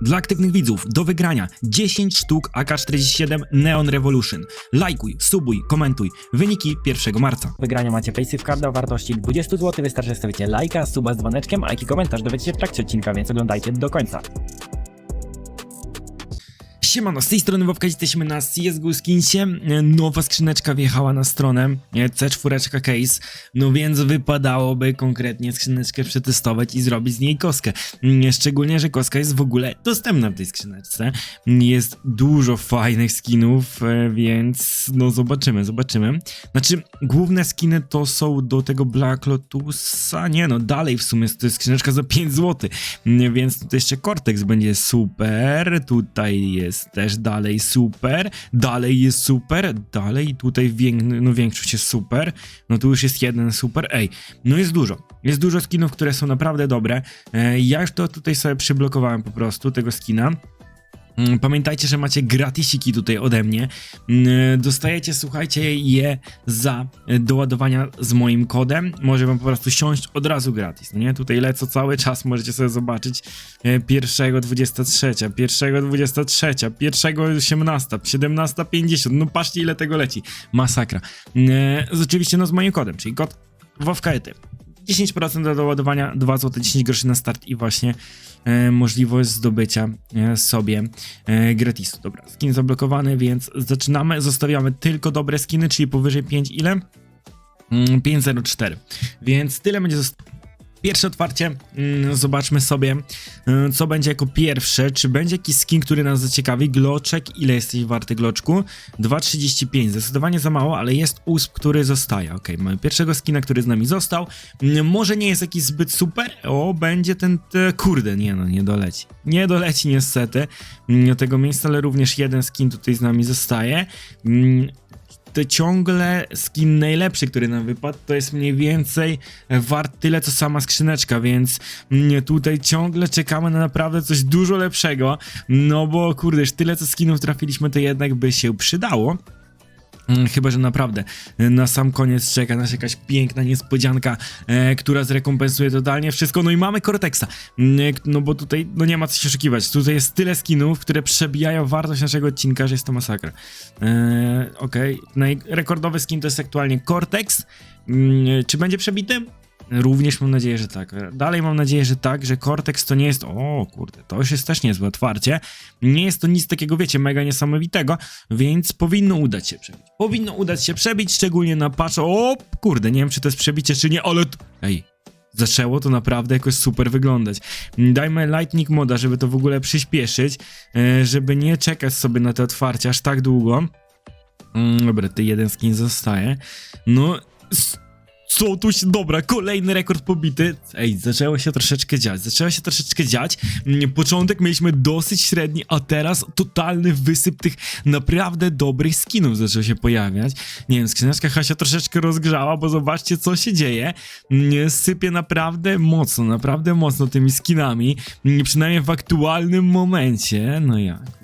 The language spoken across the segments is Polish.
Dla aktywnych widzów do wygrania 10 sztuk AK-47 Neon Revolution. Lajkuj, subuj, komentuj. Wyniki 1 marca. wygrania macie Paysafe Carda o wartości 20 zł. Wystarczy, że stawicie lajka, suba z dzwoneczkiem, a jaki komentarz dowiecie się w trakcie odcinka, więc oglądajcie do końca. Siemano, z tej strony Wowka, jesteśmy na CSGO Skinsie. Nowa skrzyneczka wjechała na stronę, e, C4 case, no więc wypadałoby konkretnie skrzyneczkę przetestować i zrobić z niej koskę. Szczególnie, że koska jest w ogóle dostępna w tej skrzyneczce. Jest dużo fajnych skinów, e, więc no zobaczymy, zobaczymy. Znaczy, główne skiny to są do tego Black Lotusa, nie no, dalej w sumie to jest skrzyneczka za 5 zł, więc tutaj jeszcze Cortex będzie super, tutaj jest też dalej super, dalej jest super, dalej tutaj wiek, no większość jest super, no tu już jest jeden super, ej, no jest dużo, jest dużo skinów, które są naprawdę dobre, e, ja już to tutaj sobie przyblokowałem po prostu, tego skina, Pamiętajcie, że macie gratisiki tutaj ode mnie. Mm, Dostajecie, słuchajcie, je za doładowania z moim kodem. Może wam po prostu siąść od razu gratis, no nie? Tutaj lecą cały czas, możecie sobie zobaczyć. e, Pierwszego 23, pierwszego 23, pierwszego 18, 17, 50. No patrzcie ile tego leci. Masakra. Mm, e, z- Oczywiście no z moim kodem, czyli kod WOWKETY. 10% do doładowania, 2 zł 10 groszy na start i właśnie e, możliwość zdobycia e, sobie e, gratisu. Dobra, skin zablokowany, więc zaczynamy. Zostawiamy tylko dobre skiny, czyli powyżej 5 ile? Mm, 504. Więc tyle będzie zostało. Pierwsze otwarcie, mm, zobaczmy sobie, y, co będzie jako pierwsze. Czy będzie jakiś skin, który nas zaciekawi? Gloczek, ile jesteś warty gloczku? 2,35, zdecydowanie za mało, ale jest usp, który zostaje. Ok, mamy pierwszego skina, który z nami został. Mm, Może nie jest jakiś zbyt super, o, będzie ten, te, kurde, nie no, nie doleci. Nie doleci niestety mm, do tego miejsca, ale również jeden skin tutaj z nami zostaje. To ciągle skin najlepszy, który nam wypadł, to jest mniej więcej wart tyle, co sama skrzyneczka, więc tutaj ciągle czekamy na naprawdę coś dużo lepszego, no bo kurde, tyle co skinów trafiliśmy, to jednak by się przydało. Mm, Chyba, że naprawdę e, na sam koniec czeka nas jakaś piękna niespodzianka, e, która zrekompensuje totalnie wszystko. No i mamy Cortexa, e, no bo tutaj no nie ma co się oszukiwać. Tutaj jest tyle skinów, które przebijają wartość naszego odcinka, że jest to masakra. E, Okej, okay. rekordowy skin to jest aktualnie Cortex. Mm, Czy będzie przebity? Również mam nadzieję, że tak. Dalej mam nadzieję, że tak, że Cortex to nie jest. O kurde, to już jest też niezłe otwarcie. Nie jest to nic takiego, wiecie, mega niesamowitego, więc powinno udać się przebić. Powinno udać się przebić, szczególnie na patch. O kurde, nie wiem, czy to jest przebicie, czy nie, ale. Ej. Zaczęło to naprawdę jakoś super wyglądać. Dajmy Lightning moda, żeby to w ogóle przyspieszyć, e, żeby nie czekać sobie na te otwarcie aż tak długo. Mm, dobra, ty jeden skin zostaje. No, co tu się... Dobra, kolejny rekord pobity. Ej, zaczęło się troszeczkę dziać, zaczęło się troszeczkę dziać. Mm, Początek mieliśmy dosyć średni, a teraz totalny wysyp tych naprawdę dobrych skinów zaczął się pojawiać. Nie wiem, skrzyneczka Hasia troszeczkę rozgrzała, bo zobaczcie, co się dzieje. Mm, Sypie naprawdę mocno, naprawdę mocno tymi skinami. Mm, Przynajmniej w aktualnym momencie. No jak?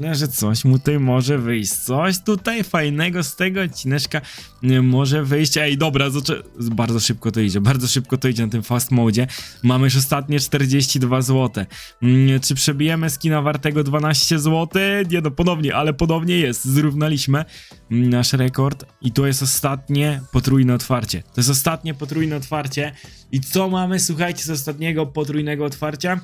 Myślę, że coś mu tutaj może wyjść. Coś tutaj fajnego z tego odcineczka nie może wyjść. Ej, dobra, zaczę... bardzo szybko to idzie, bardzo szybko to idzie na tym fast mode. Mamy już ostatnie 42 zł. Mm, czy przebijemy skina wartego 12 zł? Nie no, ponownie, ale podobnie jest. Zrównaliśmy mm, nasz rekord i to jest ostatnie potrójne otwarcie. To jest ostatnie potrójne otwarcie. I co mamy, słuchajcie, z ostatniego potrójnego otwarcia?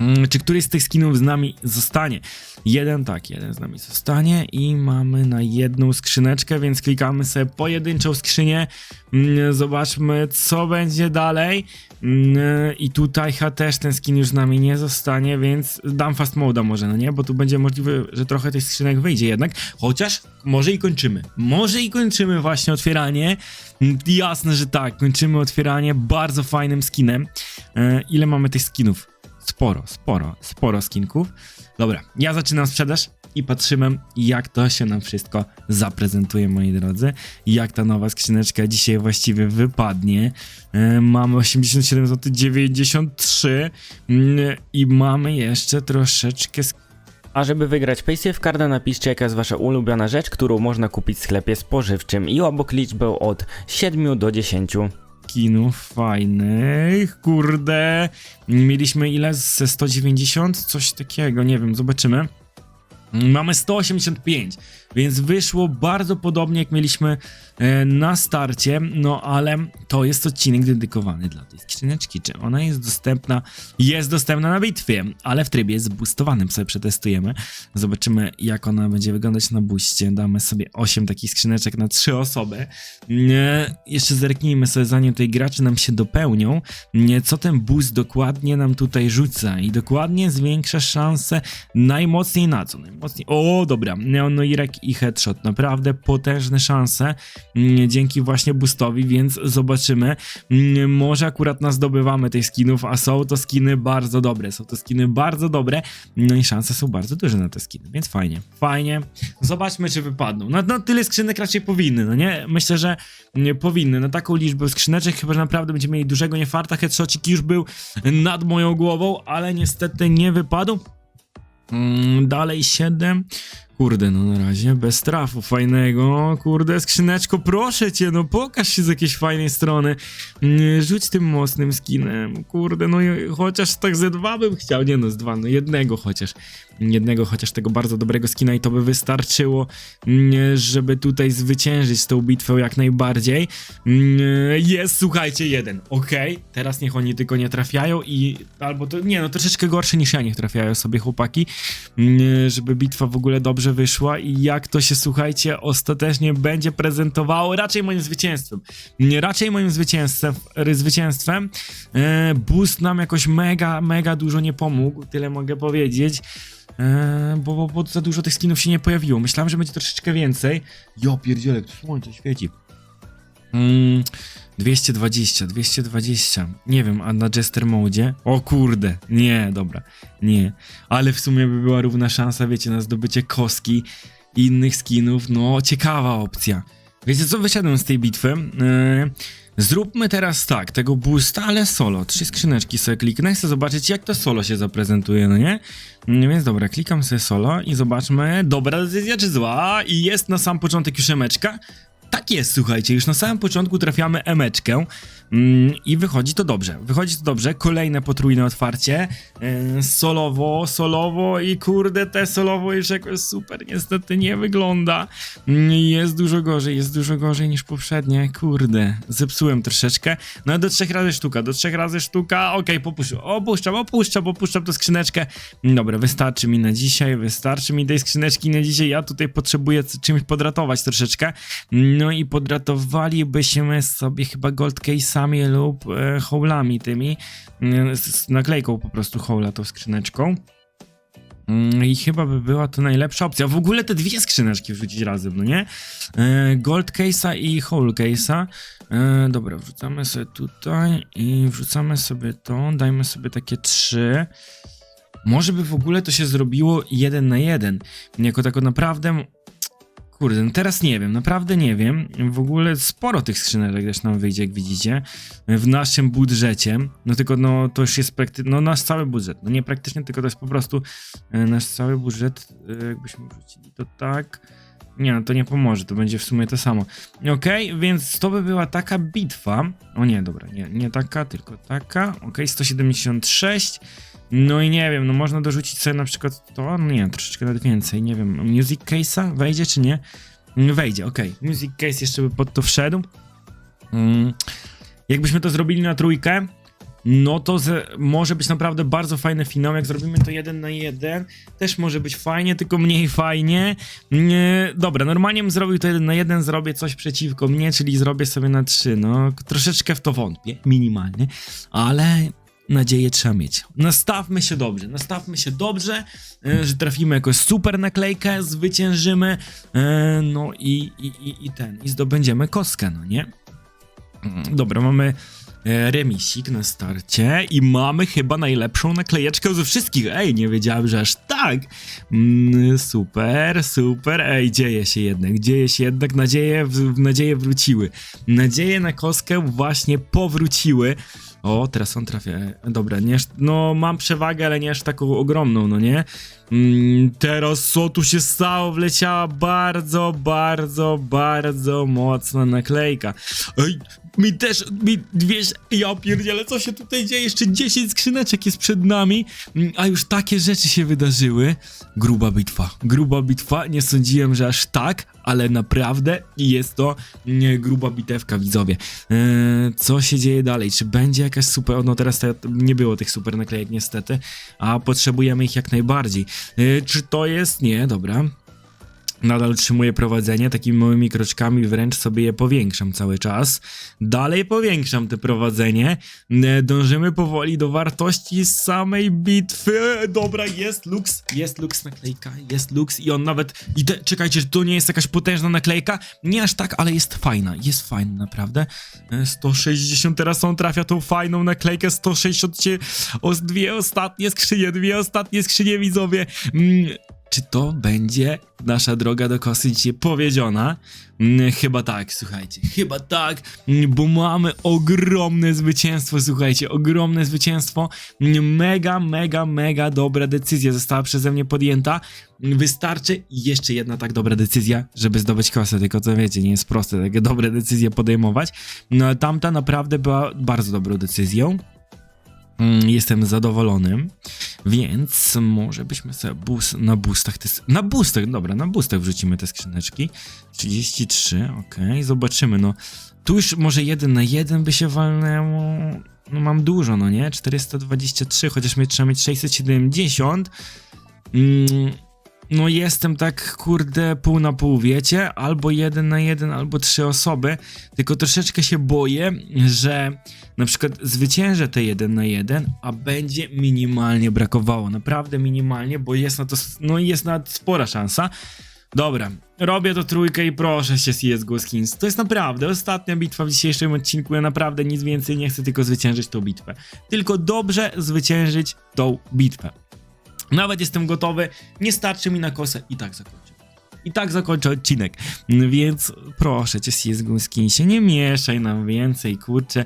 Mm, Czy któryś z tych skinów z nami zostanie? Jeden tak, jeden z nami zostanie i mamy na jedną skrzyneczkę, więc klikamy sobie pojedynczą skrzynię. Mm, Zobaczmy, co będzie dalej. Mm, I tutaj też ten skin już z nami nie zostanie, więc dam fast moda może, no nie? Bo tu będzie możliwe, że trochę tych skrzynek wyjdzie jednak. Chociaż może i kończymy. Może i kończymy właśnie otwieranie. Jasne, że tak, kończymy otwieranie bardzo fajnym skinem. E, Ile mamy tych skinów? Sporo, sporo, sporo skinków. Dobra, ja zaczynam sprzedaż i patrzymy, jak to się nam wszystko zaprezentuje, moi drodzy. Jak ta nowa skrzyneczka dzisiaj właściwie wypadnie. E, mamy 87 zł 93 mm, i mamy jeszcze troszeczkę A żeby wygrać Paysafe Carda napiszcie jaka jest wasza ulubiona rzecz, którą można kupić w sklepie spożywczym i obok liczbę od 7 do 10. skinów fajnych. Kurde. Mieliśmy ile? Ze 190? Coś takiego, nie wiem, zobaczymy. Mamy 185, więc wyszło bardzo podobnie jak mieliśmy e, na starcie, no ale to jest odcinek dedykowany dla tej skrzyneczki. Czy ona jest dostępna? Jest dostępna na bitwie, ale w trybie zboostowanym sobie przetestujemy. Zobaczymy jak ona będzie wyglądać na booście. Damy sobie 8 takich skrzyneczek na 3 osoby. Nie, jeszcze zerknijmy sobie zanim tej gracze nam się dopełnią, nie, co ten boost dokładnie nam tutaj rzuca i dokładnie zwiększa szanse najmocniej na co? Najmocniej, o dobra, Neonoirek i Headshot, naprawdę potężne szanse mm, dzięki właśnie boostowi, więc zobaczymy, Mm, może akurat nas zdobywamy tych skinów, a są to skiny bardzo dobre, są to skiny bardzo dobre, no i szanse są bardzo duże na te skiny, więc fajnie, fajnie, zobaczmy czy wypadną, no, no tyle skrzynek raczej powinny, no nie, myślę, że powinny, na taką liczbę skrzyneczek chyba, że naprawdę będziemy mieli dużego niefarta, headshotcik już był nad moją głową, ale niestety nie wypadł, dalej 7. Kurde, no na razie bez trafu fajnego. Kurde, skrzyneczko, proszę cię, no pokaż się z jakiejś fajnej strony. Mm, Rzuć tym mocnym skinem. Kurde, no chociaż tak ze dwa bym chciał. Nie no, z dwa, no jednego chociaż. Jednego chociaż tego bardzo dobrego skina i to by wystarczyło, mm, żeby tutaj zwyciężyć tą bitwę jak najbardziej. Mm, Jest, słuchajcie, jeden. Okej, teraz niech oni tylko nie trafiają i albo to, nie no, troszeczkę gorsze niż ja niech trafiają sobie chłopaki, żeby bitwa w ogóle dobrze wyszła i jak to się, słuchajcie, ostatecznie będzie prezentowało, raczej moim zwycięstwem. Raczej moim zwycięstwem, zwycięstwem. E, boost nam jakoś mega, mega dużo nie pomógł, tyle mogę powiedzieć. E, bo, bo, bo za dużo tych skinów się nie pojawiło. Myślałem, że będzie troszeczkę więcej. Jo, pierdzielek, słońce świeci. Mm, 220, 220. Nie wiem, a na Jester Mode? O kurde, nie, dobra, nie. Ale w sumie by była równa szansa, wiecie, na zdobycie koski i innych skinów. No, ciekawa opcja. Wiecie co, wyszedłem z tej bitwy. Yy, zróbmy teraz tak, tego boosta, ale solo. Trzy skrzyneczki sobie kliknę, chcę zobaczyć jak to solo się zaprezentuje, no nie? No więc dobra, klikam sobie solo i zobaczmy, dobra decyzja czy zła i jest na sam początek już emeczka. Tak jest, słuchajcie, już na samym początku trafiamy emeczkę mm, i wychodzi to dobrze. Wychodzi to dobrze, kolejne potrójne otwarcie, yy, solowo, solowo i kurde, te solowo już jakoś super niestety nie wygląda. Mm, Jest dużo gorzej, jest dużo gorzej niż poprzednie, kurde, zepsułem troszeczkę. No do trzech razy sztuka, do trzech razy sztuka, okej, popuszczam, opuszczam, opuszczam, opuszczam tę skrzyneczkę. Dobra, wystarczy mi na dzisiaj, wystarczy mi tej skrzyneczki na dzisiaj, ja tutaj potrzebuję czymś podratować troszeczkę. No i podratowalibyśmy sobie chyba gold case'ami lub e, hołami tymi, e, z, naklejką po prostu hołla tą skrzyneczką. Mm, I chyba by była to najlepsza opcja. W ogóle te dwie skrzyneczki wrzucić razem, no nie? E, Gold case'a i hole case'a. E, dobra, wrzucamy sobie tutaj i wrzucamy sobie to. Dajmy sobie takie trzy. Może by w ogóle to się zrobiło jeden na jeden. Jako tako naprawdę. Kurde, no teraz nie wiem, naprawdę nie wiem. W ogóle sporo tych skrzyneczek też nam wyjdzie, jak widzicie. W naszym budżecie. No tylko no to już jest praktycznie. No nasz cały budżet. No nie praktycznie, tylko to jest po prostu e, nasz cały budżet. e, Jakbyśmy wrzucili to tak. Nie, no to nie pomoże, to będzie w sumie to samo. Okej, więc to by była taka bitwa. O nie, dobra, nie, nie taka, tylko taka. Okej, 176. No i nie wiem, no można dorzucić sobie na przykład to, no nie, troszeczkę nawet więcej, nie wiem, Music Case'a wejdzie czy nie? Mm, Wejdzie, okej. Music Case jeszcze by pod to wszedł. Mm. Jakbyśmy to zrobili na trójkę, no to ze, może być naprawdę bardzo fajny finał. Jak zrobimy to jeden na jeden, też może być fajnie, tylko mniej fajnie. Nie, dobra, normalnie bym zrobił to jeden na jeden, zrobię coś przeciwko mnie, czyli zrobię sobie na trzy. No, troszeczkę w to wątpię, minimalnie, ale nadzieję trzeba mieć. Nastawmy się dobrze, nastawmy się dobrze, e, że trafimy jakoś super naklejkę, zwyciężymy, e, no i, i, i, i ten, i zdobędziemy kostkę, no nie? Mm, Dobra, mamy remisik na starcie i mamy chyba najlepszą naklejeczkę ze wszystkich. Ej, nie wiedziałem, że aż tak. Mm, super, super. Ej, dzieje się jednak, dzieje się jednak. Nadzieje, nadzieje wróciły. Nadzieje na kostkę właśnie powróciły. O, teraz on trafia. E, Dobra, nie, no mam przewagę, ale nie aż taką ogromną, no nie? Mm, teraz co tu się stało? Wleciała bardzo, bardzo, bardzo mocna naklejka. Ej, mi też, mi dwie, ja pierdzielę, co się tutaj dzieje? Jeszcze 10 skrzyneczek jest przed nami, mm, a już takie rzeczy się wydarzyły. Gruba bitwa, gruba bitwa, nie sądziłem, że aż tak, ale naprawdę jest to nie, gruba bitewka, widzowie. Eee, co się dzieje dalej? Czy będzie jakaś super, no teraz te, nie było tych super naklejek niestety, a potrzebujemy ich jak najbardziej. Eee, czy to jest, nie, dobra. Nadal utrzymuję prowadzenie takimi małymi kroczkami, wręcz sobie je powiększam cały czas. Dalej powiększam te prowadzenie. E, Dążymy powoli do wartości samej bitwy. E, Dobra, jest Lux, jest Lux naklejka, jest Lux i on nawet... I te, czekajcie, to nie jest jakaś potężna naklejka? Nie aż tak, ale jest fajna, jest fajna naprawdę. E, 160 teraz on trafia tą fajną naklejkę, 160 cię... O, dwie ostatnie skrzynie, dwie ostatnie skrzynie widzowie. Mm, czy to będzie nasza droga do kosy dzisiaj powiedziona? Mm, Chyba tak, słuchajcie, chyba tak, mm, bo mamy ogromne zwycięstwo, słuchajcie, ogromne zwycięstwo. Mm, Mega, mega, mega dobra decyzja została przeze mnie podjęta. Wystarczy jeszcze jedna tak dobra decyzja, żeby zdobyć kosę, tylko co wiecie, nie jest proste takie dobre decyzje podejmować. No tamta naprawdę była bardzo dobrą decyzją. Mm, Jestem zadowolony, więc może byśmy sobie bus, na boostach, te, na boostach, dobra, na boostach wrzucimy te skrzyneczki. 33, okej, zobaczymy, no. Tu już może jeden na jeden by się walnęło. No mam dużo, no nie? 423, chociaż mnie trzeba mieć 670. Mm, no jestem tak, kurde, pół na pół, wiecie? Albo jeden na jeden, albo trzy osoby. Tylko troszeczkę się boję, że na przykład zwyciężę te jeden na jeden, a będzie minimalnie brakowało. Naprawdę minimalnie, bo jest na to, no jest nawet spora szansa. Dobra, robię to trójkę i proszę się CSGO Skins. To jest naprawdę ostatnia bitwa w dzisiejszym odcinku. Ja naprawdę nic więcej nie chcę, tylko zwyciężyć tą bitwę. Tylko dobrze zwyciężyć tą bitwę. Nawet jestem gotowy, nie starczy mi na kosę i tak zakończę. I tak zakończę odcinek. Więc proszę cię, CSGO Skinsie, nie mieszaj nam więcej, kurczę.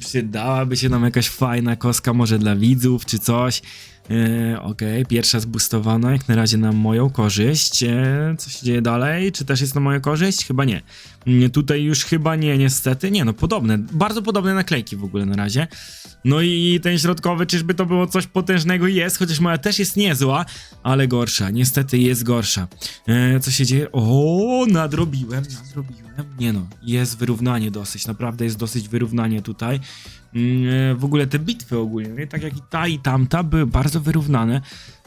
Przydałaby się nam jakaś fajna koska, może dla widzów czy coś. E, Okej, pierwsza zbustowana, jak na razie na moją korzyść. E, co się dzieje dalej? Czy też jest na moją korzyść? Chyba nie. Mm, Tutaj już chyba nie, niestety. Nie, no podobne, bardzo podobne naklejki w ogóle na razie. No i ten środkowy, czyżby to było coś potężnego? Jest, chociaż moja też jest niezła, ale gorsza. Niestety jest gorsza. E, co się dzieje? O, nadrobiłem, nadrobiłem. Nie no, jest wyrównanie dosyć, naprawdę jest dosyć wyrównanie tutaj. Mm, e, W ogóle te bitwy ogólnie, nie? tak jak i ta i tamta, były bardzo wyrównane.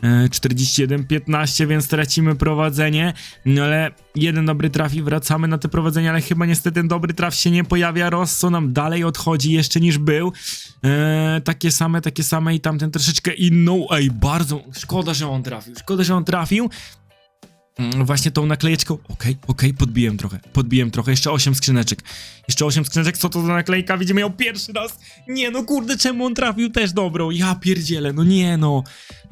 E, 41-15, więc tracimy prowadzenie, no ale jeden dobry traf i wracamy na te prowadzenie, ale chyba niestety ten dobry traf się nie pojawia. Rosso nam dalej odchodzi jeszcze niż był. E, takie same, takie same i tamten troszeczkę inną. Ej, bardzo szkoda, że on trafił. Szkoda, że on trafił. Mm, Właśnie tą naklejeczką. Okej, okej, podbiłem trochę. Podbiłem trochę. Jeszcze 8 skrzyneczek. Jeszcze 8 skrzyneczek. Co to za naklejka? Widzimy ją pierwszy raz. Nie no, kurde, czemu on trafił też dobrą? Ja pierdzielę, no nie no.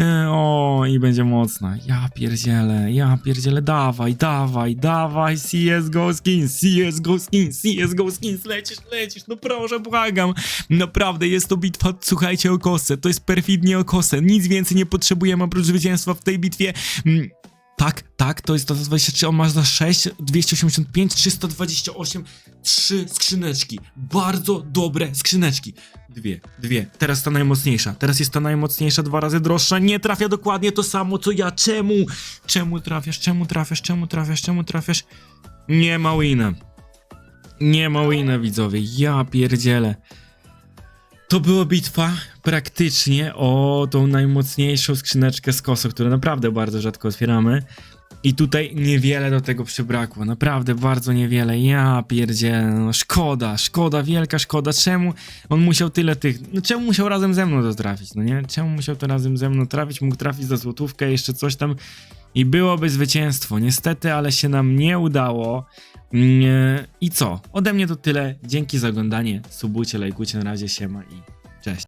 E, o, i będzie mocna. Ja pierdzielę, ja pierdzielę. Dawaj, dawaj, dawaj. CSGO skins, CSGO skins, CSGO skins. Lecisz, lecisz. No proszę, błagam. Naprawdę jest to bitwa, słuchajcie, o kosę. To jest perfidnie o kosę. Nic więcej nie potrzebujemy oprócz zwycięstwa w tej bitwie. Mm, tak, tak, to jest to 23, on ma za 6, 285, 328, trzy skrzyneczki. Bardzo dobre skrzyneczki. Dwie, dwie. Teraz ta najmocniejsza. Teraz jest ta najmocniejsza, dwa razy droższa. Nie trafia dokładnie to samo co ja. Czemu? Czemu trafiasz? Czemu trafiasz? Czemu trafiasz? Czemu trafiasz? Nie ma wina. Nie ma wina, widzowie. Ja pierdzielę. To była bitwa praktycznie o tą najmocniejszą skrzyneczkę z kosą, którą naprawdę bardzo rzadko otwieramy. I tutaj niewiele do tego przybrakło, naprawdę bardzo niewiele. Ja pierdzielę, no szkoda, szkoda, wielka szkoda. Czemu on musiał tyle tych, no czemu musiał razem ze mną to trafić, no nie? Czemu musiał to razem ze mną trafić? Mógł trafić za złotówkę, jeszcze coś tam i byłoby zwycięstwo. Niestety, ale się nam nie udało. Mm, I co? Ode mnie to tyle. Dzięki za oglądanie. Subujcie, lajkujcie, na razie siema i